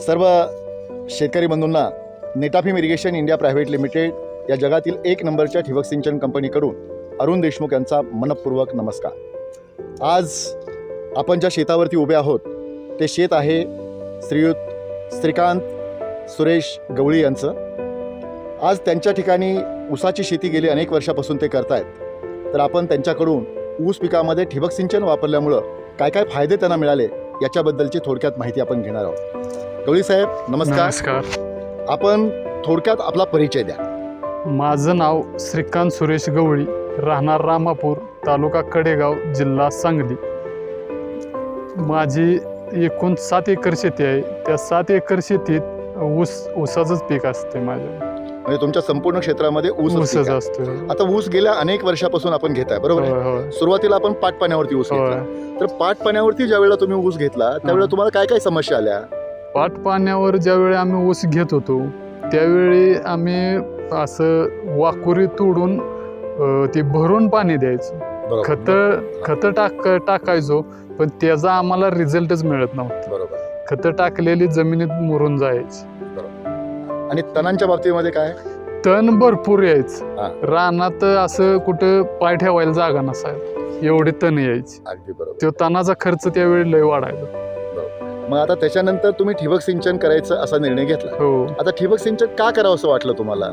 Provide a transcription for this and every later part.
सर्व शेतकरी बंधूंना Netafim irrigation India private limited या जगातील एक नंबरच्या ठिबक सिंचन कंपनीकडून अरुण देशमुख यांचा मनपूर्वक नमस्कार. आज आपण ज्या शेतावरती उभे आहोत ते शेत आहे श्रीयुत श्रीकांत सुरेश गवळी यांचं. आज त्यांच्या ठिकाणी ऊसाची शेती गेली अनेक वर्षापासून ते करतायत. तर आपण त्यांच्याकडून ऊस पिकामध्ये ठिबक सिंचन वापरल्यामुळं काय काय फायदे त्यांना मिळाले याच्याबद्दलची थोडक्यात माहिती आपण घेणार आहोत. गवळी साहेब नमस्कार. नमस्कार. आपण थोडक्यात आपला परिचय द्या. माझं नाव श्रीकांत सुरेश गवळी राहणार रामापूर तालुका कडेगाव जिल्हा सांगली. माझी एकूण सात एकर शेती आहे. त्या सात एकर शेतीत ऊस ऊसाचंच पीक असते माझ्या. म्हणजे तुमच्या संपूर्ण क्षेत्रामध्ये ऊस ऊसच असतो आता ऊस गेल्या अनेक वर्षापासून आपण घेताय बरोबर आहे? होय सुरुवातीला आपण पाट पाण्यावरती ऊस होय. घेतला तर पाट पाण्यावरती ज्या वेळेला तुम्ही ऊस घेतला त्यावेळेला तुम्हाला काय काय समस्या आल्या? पाट पाण्यावर ज्यावेळी आम्ही ऊस घेत होतो त्यावेळी आम्ही असं वाकुरी तोडून अं, ते भरून पाणी द्यायचो. बरोबर खत खत टाक टाकायचो पण त्याचा आम्हाला रिझल्टच मिळत नव्हता. बरोबर. खत टाकलेली जमिनीत मुरून जायची. आणि तणांच्या बाबतीमध्ये काय? तण भरपूर यायच. हा. रानात असं कुठं पाय ठेवायला जागा नसायला. एवढे तण यायची. अगदी बरोबर. तो तणाचा खर्च त्यावेळी लय वाढायचा मग आता त्याच्यानंतर तुम्ही ठिबक सिंचन करायचं असा निर्णय घेतला. हो. आता ठिबक सिंचन का करावं असं वाटलं तुम्हाला?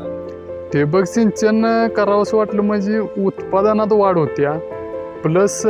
ठिबक सिंचन करावंसं वाटलं म्हणजे उत्पादनात वाढ होत्या. प्लस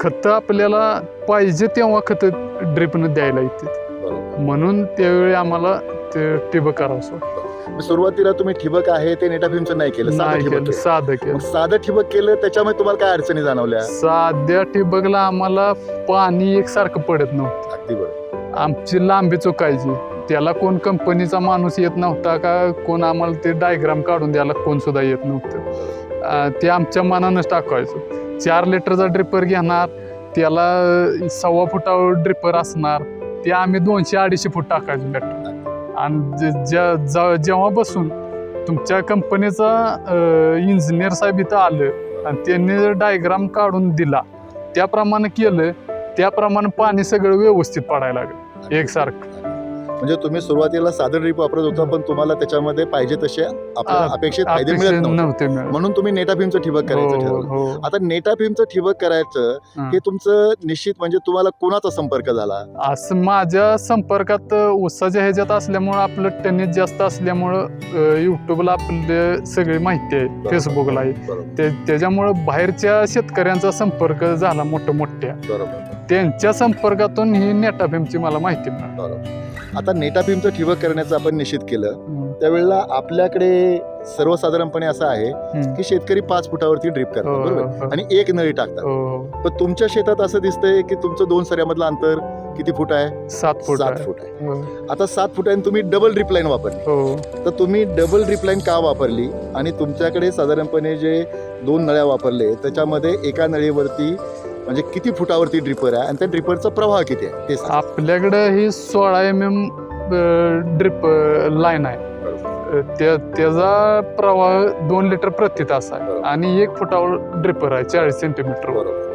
खतं आपल्याला पाहिजे तेव्हा खतं ड्रिपनं द्यायला येते बरोबर. म्हणून त्यावेळी आम्हाला ते ठिबक. मग सुरुवातीला तुम्ही ठिबक आहे ते नेटाफिमचं नाही केलं साधं नाही ठिबक केलं केलं. साधं केलं. मग साधं ठिबक केलं त्याच्यामुळे तुम्हाला काय अडचणी जाणवल्या? साध्या ठिबकला आम्हाला पाणी एकसारखं पडत नव्हतं. अगदी बरोबर आमची लांबी चुकायची. त्याला कोण कंपनीचा माणूस येत नव्हता का कोण आम्हाला ते डायग्राम काढून द्यायला कोण सुद्धा येत नव्हतं. अं, ते आमच्या मनानंच टाकायचो चार लिटरचा ड्रिपर घेणार त्याला अं, सव्वा फुटावर ड्रिपर असणार ते आम्ही दोनशे अडीचशे फूट टाकायचो लेटर आणि ज्या जा- जेव्हापासून तुमच्या कंपनीचा इंजिनियर साहेब इथं आलं आणि त्यांनी डायग्राम काढून दिला त्याप्रमाणे केलं त्याप्रमाणे पाणी सगळं व्यवस्थित पडायला लागलं. एकसारखं. म्हणजे तुम्ही सुरुवातीला साधं ड्रीप वापरत होता पण तुम्हाला त्याच्यामध्ये पाहिजे तसे आपल्याला अपेक्षित फायदे मिळत नव्हते. म्हणून तुम्ही नेटाफिमचं ठिबक करायचं हो, ठरवलं. हो. आता नेटाफिमचं ठिबक करायचं हा. तुमचं निश्चित म्हणजे तुम्हाला कोणाचा संपर्क झाला? असं माझ्या संपर्कात ऊसाच्या ह्याच्यात असल्यामुळं आपलं टनेज जास्त असल्यामुळं युट्यूबला आपले सगळी माहिती आहे फेसबुकला त्याच्यामुळं बाहेरच्या शेतकऱ्यांचा संपर्क झाला मोठ्या मोठ्या बरोबर. त्यांच्या संपर्कातून ही नेटाफेमची मला माहिती मिळाली. आता नेटाफिमचं ठिबक करण्याचं आपण निश्चित केलं. त्यावेळेला आपल्याकडे सर्वसाधारणपणे असं आहे. की शेतकरी पाच फुटावरती ड्रीप हो, करतात बरोबर? हो, आणि एक नळी टाकतात. हो, हो. पण तुमच्या शेतात असं दिसतंय की तुमचं दोन सऱ्यामधलं अंतर किती फूट आहे? सात फूट सात. फूट आहे. हो, आता सात फुटाने तुम्ही डबल ड्रिप लाईन वापरली. हो. तर तुम्ही डबल ड्रिप लाईन का वापरली? आणि तुमच्याकडे साधारणपणे जे दोन नळ्या वापरले त्याच्यामध्ये एका नळीवरती म्हणजे किती फुटावरती ड्रिपर आहे? आणि त्या ड्रिपरचा प्रवाह किती आहे? ते सांगा. आपल्याकडं ही सोळा एम एम ड्रिप लाईन आहे. अ, त्या त्याचा प्रवाह दोन लिटर प्रति तास आहे. बरोबर. आणि एक फुटावर ड्रिपर आहे चाळीस सेंटीमीटर बरोबर.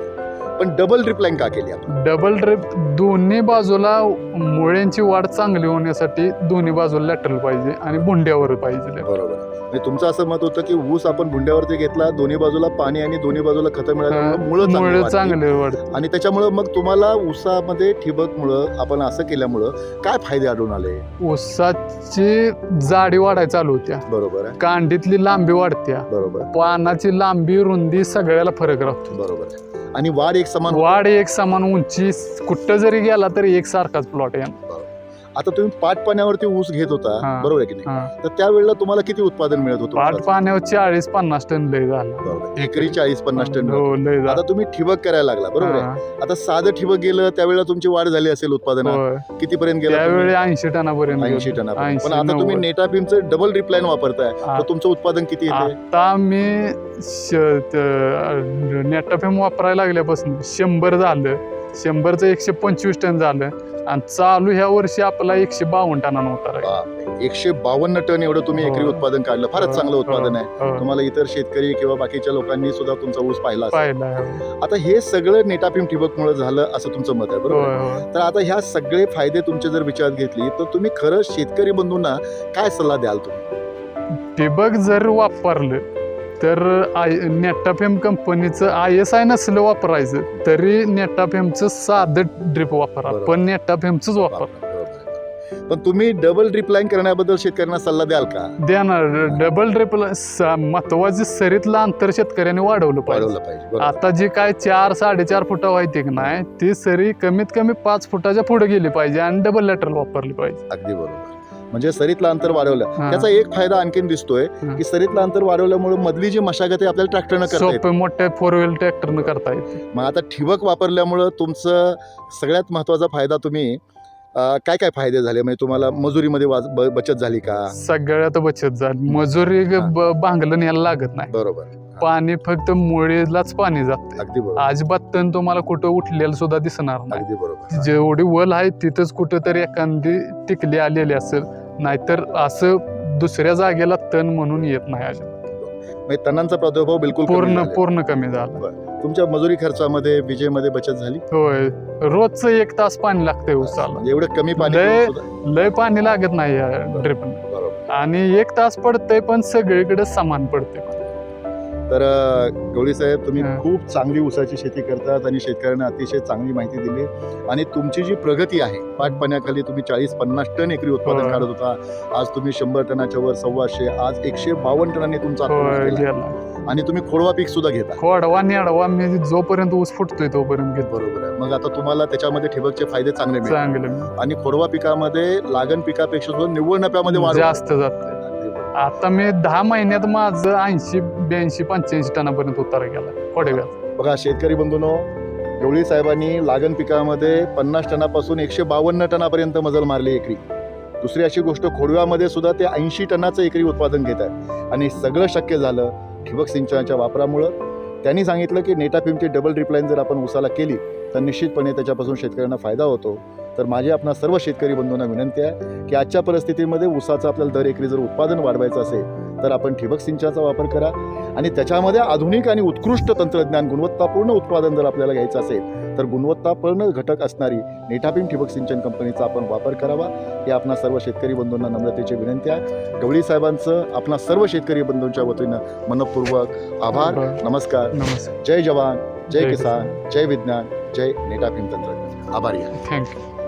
पण डबल ड्रिप लाईन का केली आपण? डबल ड्रिप दोन्ही बाजूला मुळ्यांची वाढ चांगली होण्यासाठी दोन्ही बाजूला लॅटरल पाहिजे आणि बुंड्यावर पाहिजे. बरोबर. म्हणजे तुमचं असं मत होतं की ऊस आपण भुंड्यावरती घेतला दोन्ही बाजूला पाणी आणि दोन्ही बाजूला खतं मिळाल्यामुळे मुळं चांगली मुळे वाढली. आणि त्याच्यामुळं मग तुम्हाला ऊसामध्ये ठिबकमुळं आपण असं केल्यामुळं काय फायदे आढळून आले? ऊसाची जाडी वाढायला चालू होत्या. बरोबर आहे. कांडीतली लांबी वाढत्या. बरोबर पानाची लांबी रुंदी सगळ्याला फरक राहतो. बरोबर आहे. आणि वाढ एक समान वाढ एक समान उंची कुठं जरी गेला तरी एक सारखाच प्लॉट आहे. आता तुम्ही पाट पाण्यावरती ऊस घेत होता हा. बरोबर आहे की नाही हा. तर त्यावेळेला तुम्हाला किती उत्पादन मिळत होतं पाट ऊसाचं? पाण्यावर चाळीस पन्नास टन लय झालं बरोबर एकरी चाळीस पन्नास टन मिळत. हो लय आता झालं तुम्ही ठिबक करायला लागला बरोबर आहे हा, आता साधं ठिबक गेलं त्यावेळेला तुमची वाढ झाली असेल उत्पादनात होय. कितीपर्यंत गेला त्यावेळी ऐंशी टनापर्यंत ऐंशी गेलो. टन 80, पण आता तुम्ही 90. नेटापिमचं डबल रिप्लाईन वापरताय हा. तर तुमचं उत्पादन किती येते आता मी नेटाफेम वापरायला लागल्यापासून शंभर झालं शंभरचं एकशे पंचवीस टन झालं आणि चालू ह्या वर्षी आपला एकशे बावन्न टनानं उतारा आहे. बापरे. एकशे बावन्न टन एवढं तुम्ही एकरी हो. उत्पादन काढलं फारच चांगलं उत्पादन आहे हो, तुम्हाला इतर शेतकरी किंवा बाकीच्या लोकांनी सुद्धा तुमचा ऊस पाहिला असेल. पाहिलं आहे. आता हे सगळं नेटापिम ठिबक मुळे झालं असं तुमचं मत आहे बरोबर होय, होय. तर आता ह्या सगळे फायदे तुमचे जर विचारात घेतली तर तुम्ही खरं शेतकरी बंधूंना काय सल्ला द्याल तुम्ही ठिबक जर वापरलं तर आय नेटाफेम कंपनीचं आय एस आय नसलं वापरायचं तरी नेटाफेमचं साधं ड्रिप वापरा. बरोबर. पण नेटाफेमचंच वापर. पण तुम्ही डबल ड्रिपलाईन करण्याबद्दल शेतकऱ्यांना सल्ला द्याल का? देणार. डबल ड्रिप महत्वाची सरीतलं अंतर शेतकऱ्यांनी वाढवलं पाहिजे. वाढवलं पाहिजे बरोबर. आता जी काय चार साडेचार फुटा व्हायची की नाही ती सरी कमीत कमी पाच फुटाच्या पुढे गेली पाहिजे आणि डबल लॅटरल वापरली पाहिजे. अगदी बरोबर. म्हणजे सरीतलं अंतर वाढवलं. हा. त्याचा एक फायदा आणखीन दिसतोय हा. की सरीतलं अंतर वाढवल्यामुळे मधली जी मशागत आहे आपल्याला ट्रॅक्टरनं करता येते. सोपे मोठे फोर व्हील ट्रॅक्टरनं करता येते. मग आता ठिबक वापरल्यामुळं तुमचं सगळ्यात महत्त्वाचा फायदा तुम्ही अं, काय काय फायदे झाले? म्हणजे तुम्हाला मजुरीमध्ये वाज- ब- बचत झाली का? सगळ्यात बचत झाली. मजुरी ग- हा. ब- भांगलं यायला लागत नाही. बरोबर. पाणी फक्त मुळीलाच पाणी जात अगदी बरोबर. अजिबात तण तुम्हाला कुठं उठलेलं सुद्धा दिसणार नाही. अगदी बरोबर. जेवढी वल आहे तिथंच कुठं तरी एखादी टिकली आलेली असेल नाहीतर असं दुसऱ्या जागेला तण म्हणून येत नाही अजिबात. म्हणजे तणांचा प्रादुर्भाव बिलकुल कमी पूर्ण. पूर्ण कमी झाला. तुमच्या मजुरी खर्चामध्ये विजेमध्ये बचत झाली? होय. रोजचं एक तास पाणी लागतंय उसाला. म्हणजे एवढं कमी पाणी लय- करून सुद्धा- लय पाणी लागत नाही या ड्रिप बरोबर. आणि एक तास पडतंय पण सगळीकडे समान पडते तर गवळी साहेब तुम्ही हा. खूप चांगली ऊसाची शेती करतात आणि शेतकऱ्यांना अतिशय चांगली माहिती दिली आणि तुमची जी प्रगती आहे पाठपाण्याखाली तुम्ही चाळीस पन्नास टन एकरी उत्पादन होय. काढत होता आज तुम्ही शंभर टनाच्या वर सव्वाशे आज एकशे बावन्न टनांनी तुमचा होय. गेला आणि तुम्ही खोडवा पीक सुद्धा घेता खोडवा निडवा मी जोपर्यंत ऊस फुटतोय तोपर्यंत घेतो बरोबर आहे मग आता तुम्हाला त्याच्यामध्ये ठिबकचे फायदे चांगले मिळतात चांगलं आणि खोडवा पिकामध्ये लागण पिकापेक्षा सुद्धा निव्वळ नफ्यामध्ये वाढ जास्त जात. आता मी दहा महिन्यात माझं ऐंशी ब्याऐंशी पंच्याऐंशी टनापर्यंत उतारा गेला खोडव्यात बघा शेतकरी बंधूनो गवळी साहेबांनी लागण पिकामध्ये पन्नास टनापासून एकशे बावन्न टनापर्यंत मजल मारली एकरी. दुसरी अशी गोष्ट खोडव्यामध्ये सुद्धा ते ऐंशी टनाचं एकरी उत्पादन घेत आहेत. आणि सगळं शक्य झालं ठिबक सिंचनाच्या वापरामुळं. त्यांनी सांगितलं की नेटाफिमची डबल रिप्लाईन जर आपण उसाला केली तर निश्चितपणे त्याच्यापासून शेतकऱ्यांना फायदा होतो. तर माझी आपणा सर्व शेतकरी बंधूंना विनंती आहे की आजच्या परिस्थितीमध्ये ऊसाचं आपल्याला दर एकरी जर उत्पादन वाढवायचं असेल तर आपण ठिबक सिंचनाचा वापर करा. आणि त्याच्यामध्ये आधुनिक आणि उत्कृष्ट तंत्रज्ञान गुणवत्तापूर्ण उत्पादन जर आपल्याला घ्यायचं असेल तर गुणवत्तापूर्ण घटक असणारी नेटापिम ठिबक सिंचन कंपनीचा आपण वापर करावा. ही आपणा सर्व शेतकरी बंधूंना नम्रतेची विनंती आहे. गवळी साहेबांचं आपणा सर्व शेतकरी बंधूंच्या वतीनं मनपूर्वक आभार. नमस्कार. नमस्कार. जय जवान जय किसान जय विज्ञान जय नेटापिम तंत्रज्ञान. आभारी आहे. थँक्यू